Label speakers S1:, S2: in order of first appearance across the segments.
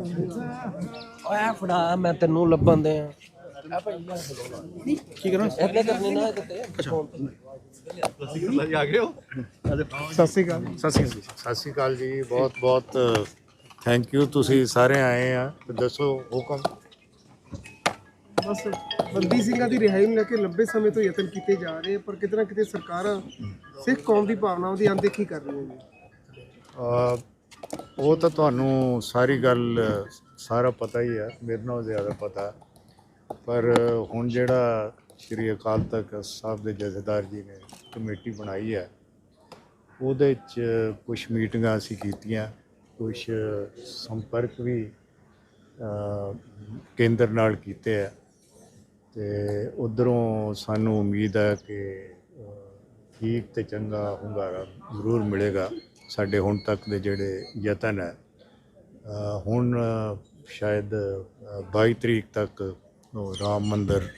S1: ਓਏ ਫੜਾ ਮੈਂ ਤੈਨੂੰ ਲੱਭਣ ਦੇ ਆ
S2: ਕੀ ਕਰਾਂ
S1: ਇੱਥੇ ਕਰਨੀ ਨਾ ਕਿਤੇ
S2: ਆ ਗਏ ਹੋ ਸਤਿ ਸ਼੍ਰੀ ਅਕਾਲ। ਸਤਿ ਸ਼੍ਰੀ ਅਕਾਲ
S3: ਸਤਿ ਸ਼੍ਰੀ ਅਕਾਲ ਜੀ। ਬਹੁਤ ਬਹੁਤ ਥੈਂਕ ਯੂ ਤੁਸੀਂ ਸਾਰੇ ਆਏ ਆ। ਤੇ ਦੱਸੋ ਹੁਕਮ
S2: ਬਸ ਬੰਦੀ ਸਿੰਘਾਂ ਦੀ ਰਿਹਾਈ ਨੂੰ ਲੈ ਕੇ ਲੰਬੇ ਸਮੇਂ ਤੋਂ ਯਤਨ ਕੀਤੇ ਜਾ ਰਹੇ ਪਰ ਕਿਤੇ ਨਾ ਕਿਤੇ ਸਰਕਾਰਾਂ ਸਿੱਖ ਕੌਮ ਦੀ ਭਾਵਨਾਵਾਂ ਦੀ ਅਣਦੇਖੀ ਕਰ ਰਹੀਆਂ ਨੇ।
S3: ਉਹ ਤਾਂ ਤੁਹਾਨੂੰ ਸਾਰੀ ਗੱਲ, ਸਾਰਾ ਪਤਾ ਹੀ ਹੈ ਮੇਰੇ ਨਾਲੋਂ ਜ਼ਿਆਦਾ ਪਤਾ। ਪਰ ਹੁਣ ਜਿਹੜਾ ਸ਼੍ਰੀ ਅਕਾਲ ਤਖਤ ਸਾਹਿਬ ਦੇ ਜਥੇਦਾਰ ਜੀ ਨੇ ਕਮੇਟੀ ਬਣਾਈ ਹੈ ਉਹਦੇ 'ਚ ਕੁਝ ਮੀਟਿੰਗਾਂ ਅਸੀਂ ਕੀਤੀਆਂ ਕੁਝ ਸੰਪਰਕ ਵੀ ਕੇਂਦਰ ਨਾਲ ਕੀਤੇ ਆ। ਤੇ ਉਧਰੋਂ ਸਾਨੂੰ ਉਮੀਦ ਹੈ ਕਿ ਠੀਕ ਤੇ ਚੰਗਾ ਹੁੰਗਾਰਾ ਜ਼ਰੂਰ ਮਿਲੇਗਾ। ਸਾਡੇ ਹੁਣ ਤੱਕ ਦੇ ਜਿਹੜੇ ਯਤਨ ਹੈ ਹੁਣ ਸ਼ਾਇਦ ਅਹ, 22 ਤਰੀਕ ਤੱਕ ਉਹ ਰਾਮ ਮੰਦਰ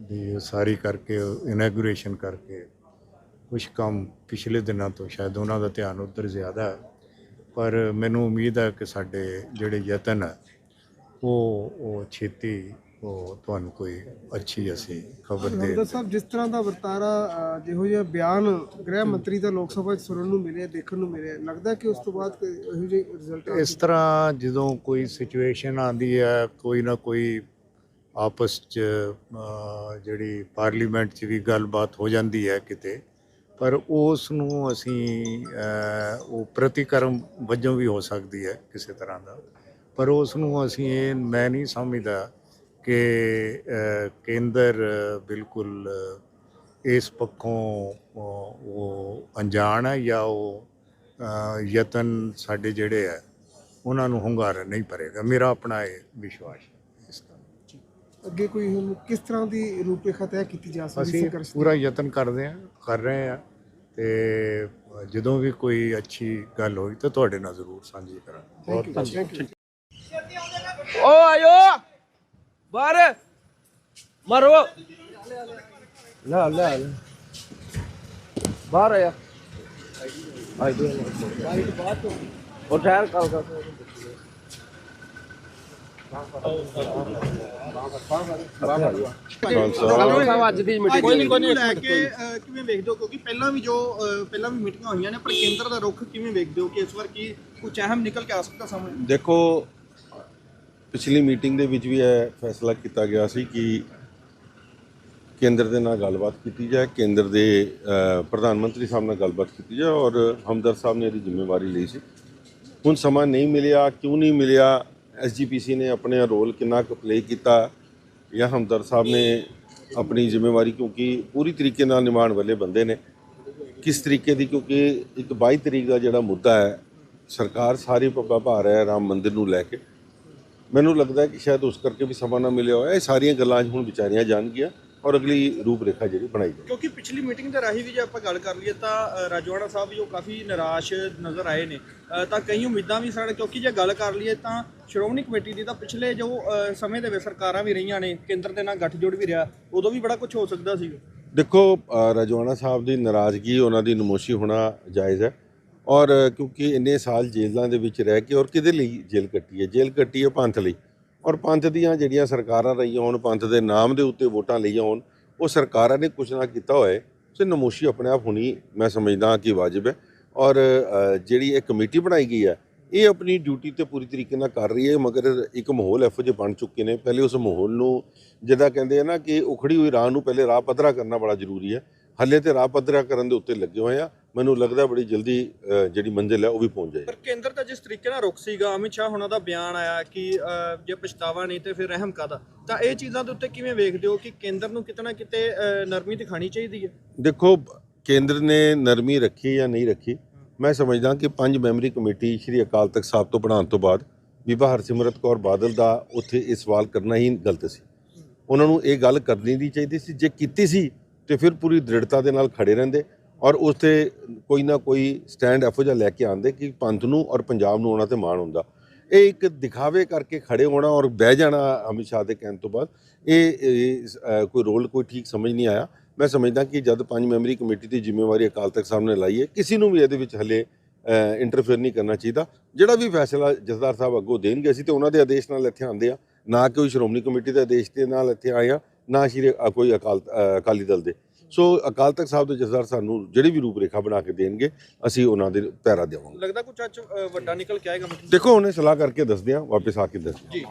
S3: ਦੀ ਉਸਾਰੀ ਕਰਕੇ ਇਨੈਗੂਰੇਸ਼ਨ ਕਰਕੇ ਕੁਝ ਕੰਮ ਪਿਛਲੇ ਦਿਨਾਂ ਤੋਂ ਸ਼ਾਇਦ ਉਹਨਾਂ ਦਾ ਧਿਆਨ ਉੱਧਰ ਜ਼ਿਆਦਾ ਪਰ ਮੈਨੂੰ ਉਮੀਦ ਹੈ ਕਿ ਸਾਡੇ ਜਿਹੜੇ ਯਤਨ ਹੈ ਉਹ ਉਹ ਛੇਤੀ ਉਹ ਤੁਹਾਨੂੰ ਕੋਈ ਅੱਛੀ ਅਸੀਂ ਖਬਰ ਦੇ
S2: ਹਰਿਮੰਦਰ ਸਾਹਿਬ ਜਿਸ ਤਰ੍ਹਾਂ ਦਾ ਵਰਤਾਰਾ ਜਿਹੋ ਜਿਹਾ ਬਿਆਨ ਗ੍ਰਹਿ ਮੰਤਰੀ ਦਾ ਲੋਕ ਸਭਾ 'ਚ ਸੁਣਨ ਨੂੰ ਮਿਲਿਆ ਦੇਖਣ ਨੂੰ ਮਿਲਿਆ ਲੱਗਦਾ ਕਿ ਉਸ ਤੋਂ ਬਾਅਦ ਕੋਈ ਇਹੋ ਜਿਹੇ ਰਿਜ਼ਲਟ
S3: ਇਸ ਤਰ੍ਹਾਂ ਜਦੋਂ ਕੋਈ ਸਿਚੁਏਸ਼ਨ ਆਂਦੀ ਹੈ ਕੋਈ ਨਾ ਕੋਈ ਆਪਸ ਚ ਜਿਹੜੀ ਪਾਰਲੀਮੈਂਟ 'ਚ ਵੀ ਗੱਲਬਾਤ ਹੋ ਜਾਂਦੀ ਹੈ ਕਿਤੇ ਪਰ ਉਸ ਨੂੰ ਅਸੀਂ ਉਹ ਪ੍ਰਤੀਕਰਮ ਵਜੋਂ ਵੀ ਹੋ ਸਕਦੀ ਹੈ ਕਿਸੇ ਤਰ੍ਹਾਂ ਦਾ। ਪਰ ਉਸ ਨੂੰ ਅਸੀਂ ਇਹ ਮੈਂ ਨਹੀਂ ਸਮਝਦਾ ਕਿ ਕੇਂਦਰ ਬਿਲਕੁਲ ਇਸ ਪੱਖੋਂ ਉਹ ਅਣਜਾਣ ਹੈ ਜਾਂ ਉਹ ਯਤਨ ਸਾਡੇ ਜਿਹੜੇ ਹੈ ਉਹਨਾਂ ਨੂੰ ਹੁੰਗਾਰਾ ਨਹੀਂ ਭਰੇਗਾ। ਮੇਰਾ ਆਪਣਾ ਇਹ ਵਿਸ਼ਵਾਸ ਹੈ ਇਸ ਦਾ
S2: ਅੱਗੇ ਕੋਈ ਹੁਣ ਕਿਸ ਤਰ੍ਹਾਂ ਦੀ ਰੂਪਰੇਖਾ ਤੈਅ ਕੀਤੀ ਜਾ ਸਕਦੀ
S3: ਅਸੀਂ
S2: ਸੰਘਰਸ਼ ਦੀ?
S3: ਪੂਰਾ ਯਤਨ ਕਰਦੇ ਹਾਂ ਕਰ ਰਹੇ ਹਾਂ ਤੇ ਜਦੋਂ ਵੀ ਕੋਈ ਅੱਛੀ ਗੱਲ ਹੋਈ ਤਾਂ ਤੁਹਾਡੇ ਨਾਲ ਜ਼ਰੂਰ ਸਾਂਝੀ ਕਰਾਂਗੇ। ਬਹੁਤ ਧੰਨਵਾਦ.
S1: ਓ ਆਇਓ! ਬਾਹਰ। ਮਾਰੋ। ਲੈ ਲੈ ਲੈ। ਬਾਹਰ ਆਇਆ ਆਈ ਦੇ ਉਹ ਠਹਿਰ ਕਾਲ ਕਰ। ਅੱਜ ਦੀ ਮੀਟਿੰਗ
S4: ਕੋਈ ਨਹੀਂ ਕੋਈ ਨਹੀਂ ਲੈ ਕੇ ਕਿਵੇਂ ਵੇਖਦੇ ਹੋ? ਕਿਉਂਕਿ ਪਹਿਲਾਂ ਵੀ ਜੋ ਪਹਿਲਾਂ ਵੀ ਮੀਟਿੰਗਾਂ ਹੋਈਆਂ ਨੇ ਪਰ ਕੇਂਦਰ ਦਾ ਰੁਖ ਕਿਵੇਂ ਵੇਖਦੇ ਹੋ ਕਿ ਇਸ ਵਾਰ ਕੀ ਕੁਝ ਅਹਿਮ ਨਿਕਲ ਕੇ ਆ ਸਕਦਾ ਸਾਹਮਣੇ?
S5: ਦੇਖੋ ਪਿਛਲੀ ਮੀਟਿੰਗ ਦੇ ਵਿੱਚ ਵੀ ਇਹ ਫੈਸਲਾ ਕੀਤਾ ਗਿਆ ਸੀ ਕਿ ਕੇਂਦਰ ਦੇ ਨਾਲ ਗੱਲਬਾਤ ਕੀਤੀ ਜਾਏ, ਕੇਂਦਰ ਦੇ ਪ੍ਰਧਾਨ ਮੰਤਰੀ ਸਾਹਿਬ ਨਾਲ ਗੱਲਬਾਤ ਕੀਤੀ ਜਾਏ ਔਰ ਹਮਦਰ ਸਾਹਿਬ ਨੇ ਇਹਦੀ ਜ਼ਿੰਮੇਵਾਰੀ ਲਈ ਸੀ। ਹੁਣ ਸਮਾਂ ਨਹੀਂ ਮਿਲਿਆ, ਕਿਉਂ ਨਹੀਂ ਮਿਲਿਆ? ਐਸਜੀਪੀਸੀ ਨੇ ਆਪਣੇ ਰੋਲ ਕਿੰਨਾ ਕੁ ਪਲੇ ਕੀਤਾ ਜਾਂ ਹਮਦਰ ਸਾਹਿਬ ਨੇ ਆਪਣੀ ਜ਼ਿੰਮੇਵਾਰੀ ਕਿਉਂਕਿ ਪੂਰੀ ਤਰੀਕੇ ਨਾਲ ਨਿਭਾਉਣ ਵਾਲੇ ਬੰਦੇ ਨੇ। ਕਿਸ ਤਰੀਕੇ ਦੀ? ਕਿਉਂਕਿ ਇੱਕ 22 ਤਰੀਕ ਦਾ ਜਿਹੜਾ ਮੁੱਦਾ ਹੈ, ਸਰਕਾਰ ਸਾਰੀ ਪੱਪਾ ਭਾਰ ਹੈ ਰਾਮ ਮੰਦਿਰ ਨੂੰ ਲੈ ਕੇ। ਮੈਨੂੰ ਲੱਗਦਾ ਹੈ ਕਿ ਸ਼ਾਇਦ ਉਸ ਕਰਕੇ ਵੀ ਸਮਾਂ ਨਾ ਮਿਲਿਆ ਹੋਇਆ। ਇਹ ਸਾਰੀਆਂ ਗੱਲਾਂ ਅੱਜ ਹੁਣ ਵਿਚਾਰੀਆਂ ਜਾਣਗੀਆਂ ਔਰ ਅਗਲੀ ਰੂਪਰੇਖਾ ਜਿਹੜੀ ਬਣਾਈ ਜਾਏ
S4: ਕਿਉਂਕਿ ਪਿਛਲੀ ਮੀਟਿੰਗ ਦੇ ਰਾਹੀਂ ਵੀ ਜੇ ਆਪਾਂ ਗੱਲ ਕਰ ਲਈਏ ਤਾਂ ਰਾਜਵਾੜਾ ਸਾਹਿਬ ਵੀ ਉਹ ਕਾਫੀ ਨਿਰਾਸ਼ ਨਜ਼ਰ ਆਏ ਨੇ। ਤਾਂ ਕਈ ਉਮੀਦਾਂ ਵੀ ਸਾਡੇ ਕਿਉਂਕਿ ਜੇ ਗੱਲ ਕਰ ਲਈਏ ਤਾਂ ਸ਼੍ਰੋਮਣੀ ਕਮੇਟੀ ਦੀ ਤਾਂ ਪਿਛਲੇ ਜੋ ਸਮੇਂ ਦੇ ਵਿੱਚ ਸਰਕਾਰਾਂ ਵੀ ਰਹੀਆਂ ਨੇ ਕੇਂਦਰ ਦੇ ਨਾਲ ਗੱਠਜੋੜ ਵੀ ਰਿਹਾ ਉਦੋਂ ਵੀ ਬੜਾ ਕੁਝ ਹੋ ਸਕਦਾ ਸੀ।
S5: ਦੇਖੋ ਅ, ਰਜਵਾਨਾ ਸਾਹਿਬ ਦੀ ਨਾਰਾਜ਼ਗੀ ਉਹਨਾਂ ਦੀ ਨਮੋਸ਼ੀ ਹੋਣਾ ਜਾਇਜ਼ ਹੈ। ਔਰ ਕਿਉਂਕਿ ਇੰਨੇ ਸਾਲ ਜੇਲ੍ਹਾਂ ਦੇ ਵਿੱਚ ਰਹਿ ਕੇ ਔਰ ਕਿਹਦੇ ਲਈ ਜੇਲ੍ਹ ਕੱਟੀ ਹੈ? ਜੇਲ੍ਹ ਕੱਟੀ ਹੈ ਪੰਥ ਲਈ। ਔਰ ਪੰਥ ਦੀਆਂ ਜਿਹੜੀਆਂ ਸਰਕਾਰਾਂ ਰਹੀਆਂ ਹੋਣ, ਪੰਥ ਦੇ ਨਾਮ ਦੇ ਉੱਤੇ ਵੋਟਾਂ ਲਈਆਂ ਹੋਣ, ਉਹ ਸਰਕਾਰਾਂ ਨੇ ਕੁਝ ਨਾ ਕੀਤਾ ਹੋਏ, ਤੇ ਨਮੋਸ਼ੀ ਆਪਣੇ ਆਪ ਹੋਣੀ ਮੈਂ ਸਮਝਦਾ ਕਿ ਵਾਜਬ ਹੈ। ਔਰ ਜਿਹੜੀ ਇਹ ਕਮੇਟੀ ਬਣਾਈ ਗਈ ਹੈ, ਇਹ ਆਪਣੀ ਡਿਊਟੀ ਤੇ ਪੂਰੀ ਤਰੀਕੇ ਨਾਲ ਕਰ ਰਹੀ ਹੈ, ਮਗਰ ਇੱਕ ਮਾਹੌਲ ਇਹੋ ਜਿਹੇ ਬਣ ਚੁੱਕੇ ਨੇ। ਪਹਿਲੇ ਉਸ ਮਾਹੌਲ ਨੂੰ ਜਿੱਦਾਂ ਕਹਿੰਦੇ ਆ ਨਾ ਕਿ ਉਖੜੀ ਹੋਈ ਰਾਹ ਨੂੰ ਪਹਿਲੇ ਰਾਹ ਪੱਧਰਾ ਕਰਨਾ ਬੜਾ ਜ਼ਰੂਰੀ ਹੈ। ਹੱਲੇ ਤੇ ਰਾਹ ਪੱਧਰਾ ਕਰਨ ਦੇ ਉੱਤੇ ਲੱਗੇ ਹੋਏ ਆ। ਮੈਨੂੰ ਲੱਗਦਾ ਬੜੀ ਜਲਦੀ ਜਿਹੜੀ ਮੰਜ਼ਿਲ ਹੈ ਉਹ ਵੀ ਪਹੁੰਚ ਜਾਏਗੀ।
S4: ਪਰ ਕੇਂਦਰ ਦਾ ਜਿਸ ਤਰੀਕੇ ਨਾਲ ਰੁਖ ਸੀਗਾ ਅਮਿਤ ਸ਼ਾਹ ਹੁਣਾਂ ਦਾ ਬਿਆਨ ਆਇਆ ਕਿ ਜੇ ਪਛਤਾਵਾ ਨਹੀਂ ਤੇ ਫਿਰ ਰਹਿਮ ਕਾਦਾ ਤਾਂ ਇਹ ਚੀਜ਼ਾਂ ਦੇ ਉੱਤੇ ਕਿਵੇਂ ਵੇਖਦੇ ਹੋ ਕਿ ਕੇਂਦਰ ਨੂੰ ਕਿਤੇ ਨਾ ਕਿਤੇ ਨਰਮੀ ਦਿਖਾਣੀ ਚਾਹੀਦੀ ਹੈ?
S5: ਦੇਖੋ ਕੇਂਦਰ ਨੇ ਨਰਮੀ ਰੱਖੀ ਜਾਂ ਨਹੀਂ ਰੱਖੀ ਮੈਂ ਸਮਝਦਾ ਕਿ ਪੰਜ ਮੈਂਬਰੀ ਕਮੇਟੀ ਸ਼੍ਰੀ ਅਕਾਲ ਤਖਤ ਸਾਹਿਬ ਤੋਂ ਬਣਾਉਣ ਤੋਂ ਬਾਅਦ ਬੀਬਾ ਹਰਸਿਮਰਤ ਕੌਰ ਬਾਦਲ ਦਾ ਉੱਥੇ ਇਹ ਸਵਾਲ ਕਰਨਾ ਹੀ ਗਲਤ ਸੀ। ਉਹਨਾਂ ਨੂੰ ਇਹ ਗੱਲ ਕਰਨੀ ਦੀ ਚਾਹੀਦੀ ਸੀ ਜੇ ਕੀਤੀ ਸੀ ਤੇ ਫਿਰ ਪੂਰੀ ਦ੍ਰਿੜਤਾ ਦੇ ਨਾਲ ਖੜੇ ਰਹਿੰਦੇ। ਔਰ ਉਸ ਤੇ ਕੋਈ ਨਾ ਕੋਈ ਸਟੈਂਡ ਇਹੋ ਜਿਹਾ ਲੈ ਕੇ ਆਉਂਦੇ ਕਿ ਪੰਥ ਨੂੰ ਔਰ ਪੰਜਾਬ ਨੂੰ ਉਹਨਾਂ ਤੇ ਮਾਣ ਹੁੰਦਾ। ਇਹ ਇੱਕ ਦਿਖਾਵੇ ਕਰਕੇ ਖੜੇ ਹੋਣਾ ਔਰ ਬਹਿ ਜਾਣਾ ਅਮਿਤ ਸ਼ਾਹ ਦੇ ਕਹਿਣ ਤੋਂ ਬਾਅਦ, ਇਹ ਕੋਈ ਰੋਲ ਕੋਈ ਠੀਕ ਸਮਝ ਨਹੀਂ ਆਇਆ। ਮੈਂ ਸਮਝਦਾ ਕਿ ਜਦ ਪੰਜ ਮੈਂਬਰੀ ਕਮੇਟੀ ਦੀ ਜ਼ਿੰਮੇਵਾਰੀ ਅਕਾਲ ਤਖਤ ਸਾਹਿਬ ਨੇ ਲਾਈ ਹੈ, ਕਿਸੇ ਨੂੰ ਵੀ ਇਹਦੇ ਵਿੱਚ ਹਲੇ ਇੰਟਰਫੇਅਰ ਨਹੀਂ ਕਰਨਾ ਚਾਹੀਦਾ। ਜਿਹੜਾ ਵੀ ਫੈਸਲਾ ਜਥੇਦਾਰ ਸਾਹਿਬ ਅੱਗੋਂ ਦੇਣਗੇ, ਅਸੀਂ ਤੇ ਉਹਨਾਂ ਦੇ ਆਦੇਸ਼ ਨਾਲ ਇੱਥੇ ਆਂਦੇ ਆ ਨਾ ਕਿ ਕੋਈ ਸ਼੍ਰੋਮਣੀ ਕਮੇਟੀ ਦੇ ਆਦੇਸ਼ ਦੇ ਨਾਲ ਇੱਥੇ ਆਏ ਆ ਨਾ ਸ਼੍ਰੀ ਕੋਈ ਅਕਾਲ ਅਕਾਲੀ ਦਲ ਦੇ। ਸੋ ਅਕਾਲ ਤਖਤ ਸਾਹਿਬ ਦੇ ਜਥੇਦਾਰ ਸਾਨੂੰ ਜਿਹੜੀ ਵੀ ਰੂਪਰੇਖਾ ਬਣਾ ਕੇ ਦੇਣਗੇ ਅਸੀਂ ਉਹਨਾਂ ਦੇ ਪੈਰਾ ਦੇਵਾਂਗੇ
S4: ਲੱਗਦਾ ਕੁਝ ਅੱਜ ਵੱਡਾ ਨਿਕਲ ਕੇ ਆਏਗਾ
S5: ਦੇਖੋ ਉਹਨੇ ਸਲਾਹ ਕਰਕੇ ਦੱਸਦੇ ਆ ਵਾਪਸ ਆ ਕੇ ਦੱਸਦੇ
S4: ਜੀ।